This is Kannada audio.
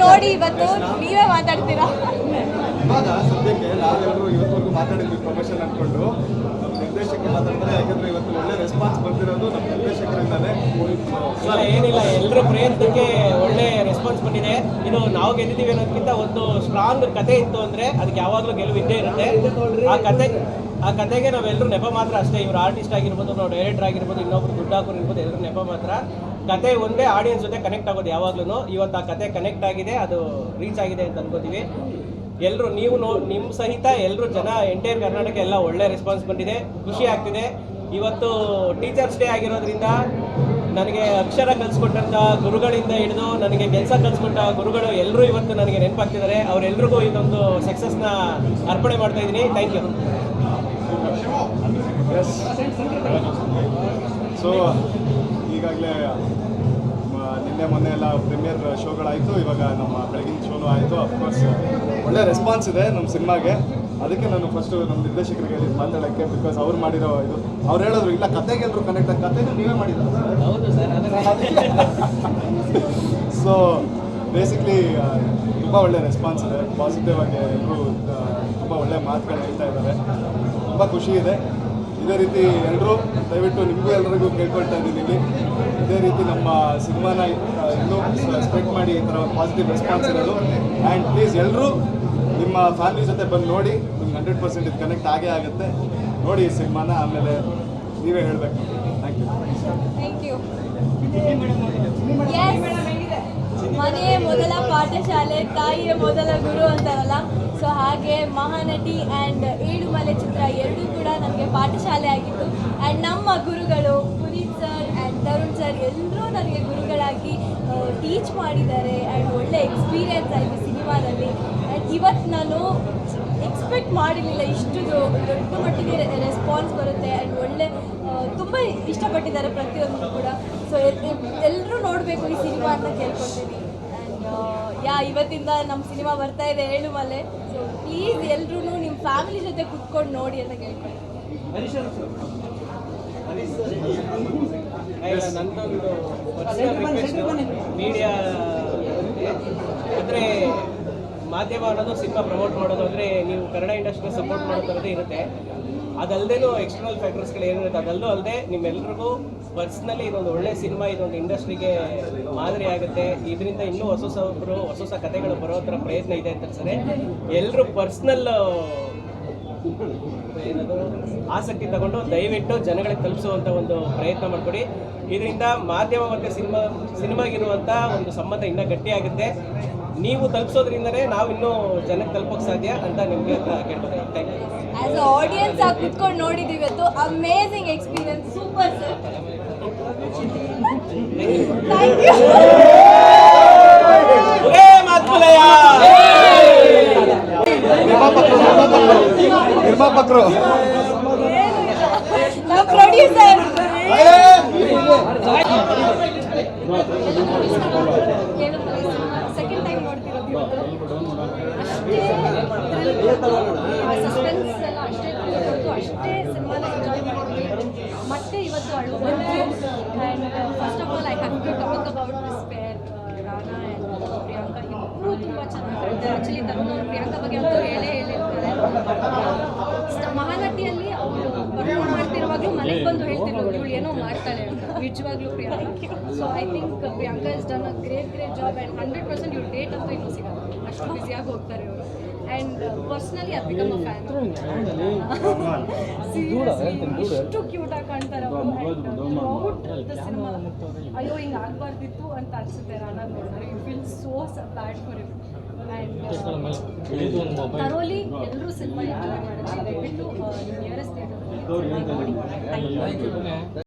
ನೋಡಿ ಇವತ್ತು ನೀವೇ ಮಾತಾಡ್ತೀರಾ ಸದ್ಯಕ್ಕೆ ನಾವೆಲ್ಲರೂ ಇವತ್ತವರೆಗೂ ಮಾತಾಡಿದ್ವಿ ಪ್ರಮೋಷನ್ ಅನ್ಕೊಂಡು ನಿರ್ದೇಶಕರು ಮಾತಾಡ್ತಾರೆ ಯಾಕಂದ್ರೆ ಇವತ್ತು ಒಳ್ಳೆ ರೆಸ್ಪಾನ್ಸ್ ಬಂದಿರೋದು ನಮ್ಮ ನಿರ್ದೇಶಕರಿಂದಾನೆ. ಸರ್, ಏನಿಲ್ಲ ಎಲ್ಲರ ಪ್ರಯತ್ನಕ್ಕೆ ಒಳ್ಳೆ ರೆಸ್ಪಾನ್ಸ್ ಬಂದಿದೆ. ಇದು ನಾವು ಗೆದ್ದಿದ್ದೀವಿ ಅನ್ನೋದಕ್ಕಿಂತ ಒಂದು ಸ್ಟ್ರಾಂಗ್ ಕತೆ ಇತ್ತು ಅಂದ್ರೆ ಅದಕ್ಕೆ ಯಾವಾಗಲೂ ಗೆಲುವು ಇದ್ದೇ ಇರುತ್ತೆ. ಆ ಕತೆ, ಆ ಕತೆಗೆ ನಾವೆಲ್ಲರೂ ನೆಪ ಮಾತ್ರ ಅಷ್ಟೇ. ಇವ್ರು ಆರ್ಟಿಸ್ಟ್ ಆಗಿರ್ಬೋದು, ನಾವು ಡೈರೆಕ್ಟರ್ ಆಗಿರ್ಬೋದು, ಇನ್ನೊಬ್ರು ದುಡ್ಡು ಹಾಕೋರು ಇರ್ಬೋದು ಎಲ್ಲರೂ ನೆಪ ಮಾತ್ರ. ಕತೆ ಒಂದೇ ಆಡಿಯನ್ಸ್ ಜೊತೆ ಕನೆಕ್ಟ್ ಆಗೋದು ಯಾವಾಗ್ಲೂ ಇವತ್ತು ಆ ಕತೆ ಕನೆಕ್ಟ್ ಆಗಿದೆ, ಅದು ರೀಚ್ ಆಗಿದೆ ಅಂತ ಅನ್ಕೋತೀವಿ. ಎಲ್ಲರೂ ನೀವು ನೋ ನಿಮ್ಮ ಸಹಿತ ಎಲ್ಲರೂ ಜನ ಎಂಟೈರ್ ಕರ್ನಾಟಕ ಎಲ್ಲ ಒಳ್ಳೆ ರೆಸ್ಪಾನ್ಸ್ ಬಂದಿದೆ, ಖುಷಿ ಆಗ್ತಿದೆ. ಇವತ್ತು ಟೀಚರ್ಸ್ ಡೇ ಆಗಿರೋದ್ರಿಂದ ನನಗೆ ಅಕ್ಷರ ಕಲಿಸ್ಕೊಟ್ಟಂಥ ಗುರುಗಳಿಂದ ಹಿಡಿದು ನನಗೆ ಕೆಲಸ ಕಲಿಸ್ಕೊಟ್ಟ ಗುರುಗಳು ಎಲ್ಲರೂ ಇವತ್ತು ನನಗೆ ನೆನಪಾಗ್ತಿದ್ದಾರೆ. ಅವರೆಲ್ರಿಗೂ ಇದೊಂದು ಸಕ್ಸಸ್ನ ಅರ್ಪಣೆ ಮಾಡ್ತಾ ಇದ್ದೀನಿ. ಥ್ಯಾಂಕ್ ಯು ಸೊ ಈಗಾಗಲೇ ನಿನ್ನೆ ಮೊನ್ನೆ ಎಲ್ಲ ಪ್ರೀಮಿಯರ್ ಶೋಗಳಾಯಿತು ಇವಾಗ ನಮ್ಮ ಬೆಳಗಿನ ಶೋನು ಆಯಿತು. ಅಫ್ಕೋರ್ಸ್ ಒಳ್ಳೆ ರೆಸ್ಪಾನ್ಸ್ ಇದೆ ನಮ್ಮ ಸಿನಿಮಾಗೆ. ಅದಕ್ಕೆ ನಾನು ಫಸ್ಟು ನಮ್ಮ ನಿರ್ದೇಶಕರಿಗೆ ಹೇಳಿದ್ದು ಮಾತಾಡೋಕ್ಕೆ ಬಿಕಾಸ್ ಅವ್ರು ಮಾಡಿರೋ ಇದು. ಅವ್ರು ಹೇಳಿದ್ರು ಇಲ್ಲ ಕತೆಗೆ ಎಲ್ಲರೂ ಕನೆಕ್ಟ್ ಆಗಿ ಕತೆನೂ ನೀವೇ ಮಾಡಿದ್ರು ಸೊ ಬೇಸಿಕ್ಲಿ ತುಂಬ ಒಳ್ಳೆ ರೆಸ್ಪಾನ್ಸ್ ಇದೆ. ಪಾಸಿಟಿವ್ ಆಗಿ ಎಲ್ಲರೂ ತುಂಬ ಒಳ್ಳೆ ಮಾತುಗಳು ಹೇಳ್ತಾ ಇದ್ದಾರೆ. ತುಂಬ ಖುಷಿ ಇದೆ. ಇದೇ ರೀತಿ ಎಲ್ಲರೂ ದಯವಿಟ್ಟು ನಿಮಗೂ ಎಲ್ಲರಿಗೂ ಕೇಳ್ಕೊಳ್ತಾ ಇದ್ದೀನಿ. ಇಲ್ಲಿ ಇದೇ ರೀತಿ ನಮ್ಮ ಸಿನಿಮಾನ ಇನ್ನೂ ಸ್ಪೆಕ್ಟ್ ಮಾಡಿ ಈ ಥರ ಪಾಸಿಟಿವ್ ರೆಸ್ಪಾನ್ಸ್ ಇರೋದು. ಆ್ಯಂಡ್ ಪ್ಲೀಸ್ ಎಲ್ಲರೂ ನಿಮ್ಮ ಫ್ಯಾಮಿಲಿ ಜೊತೆ ಬಂದು ನೋಡಿ ನಿಮ್ಗೆ ಹಂಡ್ರೆಡ್ ಪರ್ಸೆಂಟ್ ಇದು ಕನೆಕ್ಟ್ ಆಗೇ ಆಗುತ್ತೆ. ನೋಡಿ ಈ ಸಿನಿಮಾನ ಆಮೇಲೆ ನೀವೇ ಹೇಳಬೇಕು. ಥ್ಯಾಂಕ್ ಯು ಥ್ಯಾಂಕ್ ಯು ಮನೆಯೇ ಮೊದಲ ಪಾಠಶಾಲೆ, ತಾಯಿಯ ಮೊದಲ ಗುರು ಅಂತಾರಲ್ಲ? ಸೊ ಹಾಗೆ ಮಹಾನಟಿ ಆ್ಯಂಡ್ ಏಳುಮಲೆ ಚಿತ್ರ ಎರಡೂ ಕೂಡ ನನಗೆ ಪಾಠಶಾಲೆ ಆಗಿತ್ತು. ಆ್ಯಂಡ್ ನಮ್ಮ ಗುರುಗಳು Puneeth sir and Tarun sir ಎಲ್ಲರೂ ನನಗೆ ಗುರುಗಳಾಗಿ ಟೀಚ್ ಮಾಡಿದ್ದಾರೆ ಆ್ಯಂಡ್ ಒಳ್ಳೆ ಎಕ್ಸ್ಪೀರಿಯನ್ಸ್ ಆಯಿತು ಸಿನಿಮಾದಲ್ಲಿ. ಆ್ಯಂಡ್ ಇವತ್ತು ನಾನು ಎಕ್ಸ್ಪೆಕ್ಟ್ ಮಾಡಿರಲಿಲ್ಲ ಇಷ್ಟು ದೊಡ್ಡ ಮಟ್ಟಿಗೆ ರೆಸ್ಪಾನ್ಸ್ ಬರುತ್ತೆ ಆ್ಯಂಡ್ ಒಳ್ಳೆ ತುಂಬ ಇಷ್ಟಪಟ್ಟಿದ್ದಾರೆ ಪ್ರತಿಯೊಂದು ಕೂಡ. ಸೊ ಎಲ್ಲರೂ ನೋಡಬೇಕು ಈ ಸಿನಿಮಾ ಅಂತ ಕೇಳ್ಕೊಳ್ತೀನಿ. ಆ್ಯಂಡ್ ಯಾ ಇವತ್ತಿಂದ ನಮ್ಮ ಸಿನಿಮಾ ಬರ್ತಾ ಇದೆ ಹೇಳು ಮಲೆ. ಸೊ ಪ್ಲೀಸ್ ಎಲ್ಲರೂ ನಿಮ್ಮ ಫ್ಯಾಮಿಲಿ ಜೊತೆ ಕುತ್ಕೊಂಡು ನೋಡಿ ಅಂತ ನಂದೊಂದು ಮೀಡಿಯಾ ಅಂದರೆ ಮಾಧ್ಯಮ ಅನ್ನೋದು ಸಿನಿಮಾ ಪ್ರಮೋಟ್ ಮಾಡೋದು ಅಂದರೆ ನೀವು ಕನ್ನಡ ಇಂಡಸ್ಟ್ರಿ ಸಪೋರ್ಟ್ ಮಾಡೋದು ಇರುತ್ತೆ. ಅದಲ್ಲದೇನು ಎಕ್ಸ್ಟರ್ನಲ್ ಫ್ಯಾಕ್ಟರ್ಸ್ಗಳು ಏನಿರುತ್ತೆ ಅದಲ್ಲೂ ಅಲ್ಲದೆ ನಿಮ್ಮೆಲ್ಲರಿಗೂ ಪರ್ಸ್ನಲಿ ಇದೊಂದು ಒಳ್ಳೆ ಸಿನಿಮಾ ಇದೊಂದು ಇಂಡಸ್ಟ್ರಿಗೆ ಮಾದರಿ ಆಗುತ್ತೆ. ಇದರಿಂದ ಇನ್ನೂ ಹೊಸ ಹೊಸಬ್ರು ಹೊಸ ಹೊಸ ಕಥೆಗಳು ಬರೋ ಥರ ಪ್ರಯತ್ನ ಇದೆ ಅಂತ ಸರಿ ಎಲ್ಲರೂ ಪರ್ಸ್ನಲ್ ಆಸಕ್ತಿ ತಗೊಂಡು ದಯವಿಟ್ಟು ಜನಗಳಿಗೆ ತಲುಪಿಸುವಂಥ ಒಂದು ಪ್ರಯತ್ನ ಮಾಡ್ಕೊಡಿ. ಇದರಿಂದ ಮಾಧ್ಯಮ ಮತ್ತು ಸಿನಿಮಾ ಸಿನಿಮಾಗಿರುವಂಥ ಒಂದು ಸಂಬಂಧ ಇನ್ನೂ ಗಟ್ಟಿಯಾಗುತ್ತೆ. ನೀವು ತಲುಪಿಸೋದ್ರಿಂದನೇ ನಾವು ಇನ್ನೂ ಜನಕ್ಕೆ ತಲುಪೋಕೆ ಸಾಧ್ಯ ಅಂತ ನಿಮಗೆ ಕೇಳ್ಬೋದು ಥ್ಯಾಂಕ್ ಯು ಆಡಿಯನ್ಸ್ ಆಗಿ ಕುತ್ಕೊಂಡು ನೋಡಿದ್ದೀವಿ ಇವತ್ತು. Amazing experience super sir thank you suspense ಎಲ್ಲ ಅಷ್ಟೇ ಕೊಡ್ತು, ಅಷ್ಟೇ ಸಿನಿಮಾನ ಎಂಜಾಯ್ ಮಾಡಿದ್ವಿ ಮತ್ತೆ ಇವತ್ತು ಅಳು and first of all I have to talk about this pair Rana and Priyanka ಇಬ್ಬರು ತುಂಬ ಚೆನ್ನಾಗಿ ಮಾಡಿದ್ದಾರೆ ಆ್ಯಕ್ಚುಲಿ ತರುಣ್ ಅವ್ರು ಪ್ರಿಯಾಂಕಾ ಬಗ್ಗೆ ಅಂತೂ ಹೇಳೇ ಹೇಳಿರ್ತಾರೆ ಮಹಾನಟಿಯಲ್ಲಿ ಅವರು ಪರ್ಫಾರ್ಮ್ ಮಾಡ್ತಿರುವಾಗಲೂ ಮನೆಗೆ ಬಂದು ಹೇಳ್ತಿರೋದು ಇವಳು ಏನೋ ಮಾಡ್ತಾಳೆ ಅಂತ ನಿಜವಾಗ್ಲೂ Priyanka so I think Priyanka is done a great great job and hundred percent ಇವ್ರು ಡೇಟ್ ಅಂತೂ ಇನ್ನೂ ಸಿಗಲ್ಲ ಅಷ್ಟು ಬ್ಯುಸಿಯಾಗಿ ಹೋಗ್ತಾರೆ ಇವರು. And personally I become a fan ಎಷ್ಟು ಕ್ಯೂಟಾಗಿ ಕಾಣ್ತಾರೆ ಅವರು. ಸಿನಿಮಾ ಅಯ್ಯೋ ಹಿಂಗೆ ಆಗಬಾರ್ದಿತ್ತು ಅಂತ ಅನ್ಸುತ್ತೆ ರಾನಾ ನೋಡಿದ್ರೆ. You feel so bad for and ತರೋಲಿ ಎಲ್ಲರೂ ಸಿನಿಮಾ ಎಂಜಾಯ್ ಮಾಡಿದ್ದಾರೆ ದಯವಿಟ್ಟು ನಿಯರೆಸ್ಟ್ ಯು